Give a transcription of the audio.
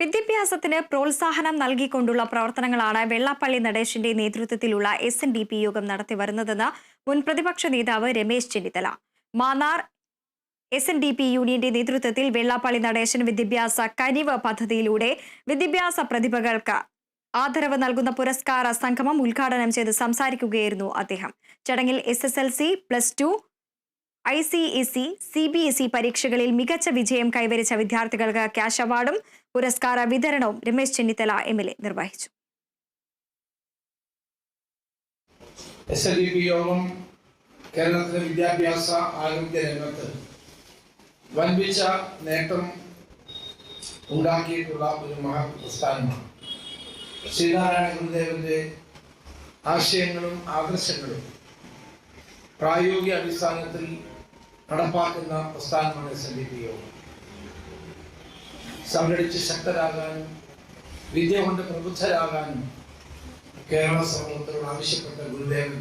വിദ്യാഭ്യാസത്തിന് പ്രോത്സാഹനം നൽകിക്കൊണ്ടുള്ള പ്രവർത്തനങ്ങളാണ് വെള്ളാപ്പള്ളി നടേശന്റെ നേതൃത്വത്തിലുള്ള എസ് എൻ ഡി പി യോഗം നടത്തി വരുന്നതെന്ന് മുൻ പ്രതിപക്ഷ നേതാവ് Ramesh Chennithala. Mannar S N D P യൂണിയന്റെ നേതൃത്വത്തിൽ വെള്ളാപ്പള്ളി നടേശൻ വിദ്യാഭ്യാസ കനിവ് പദ്ധതിയിലൂടെ വിദ്യാഭ്യാസ പ്രതിഭകൾക്ക് ആദരവ് നൽകുന്ന പുരസ്കാര സംഗമം ഉദ്ഘാടനം ചെയ്ത് സംസാരിക്കുകയായിരുന്നു അദ്ദേഹം. ചടങ്ങിൽ S S L C plus two I C S E C B S E പരീക്ഷകളിൽ മികച്ച വിജയം കൈവരിച്ച വിദ്യാർത്ഥികൾക്ക് ക്യാഷ് അവാർഡും പുരസ്കാര വിതരണവും Ramesh Chennithala M L A നിർവഹിച്ചു. എസ് എൽ പി യോഗം കേരളത്തിലെ വിദ്യാഭ്യാസ ആരോഗ്യ രംഗത്ത് വൻപിച്ച നേട്ടം ഉണ്ടാക്കിയിട്ടുള്ള ഒരു മഹാ പ്രസ്ഥാനമാണ്. ശ്രീനാരായണ ഗുരുദേവന്റെ ആശയങ്ങളും ആദർശങ്ങളും പ്രായോഗിക അടിസ്ഥാനത്തിൽ നടപ്പാക്കുന്ന പ്രസ്ഥാനമാണ് എസ് എൻ ഡി പി യോഗം സംഘടിച്ച് ശക്തരാകാനും വിദ്യ കൊണ്ട് പ്രബുദ്ധരാകാനും കേരള സമൂഹത്തോട് ആവശ്യപ്പെട്ട ഗുരുദേവൻ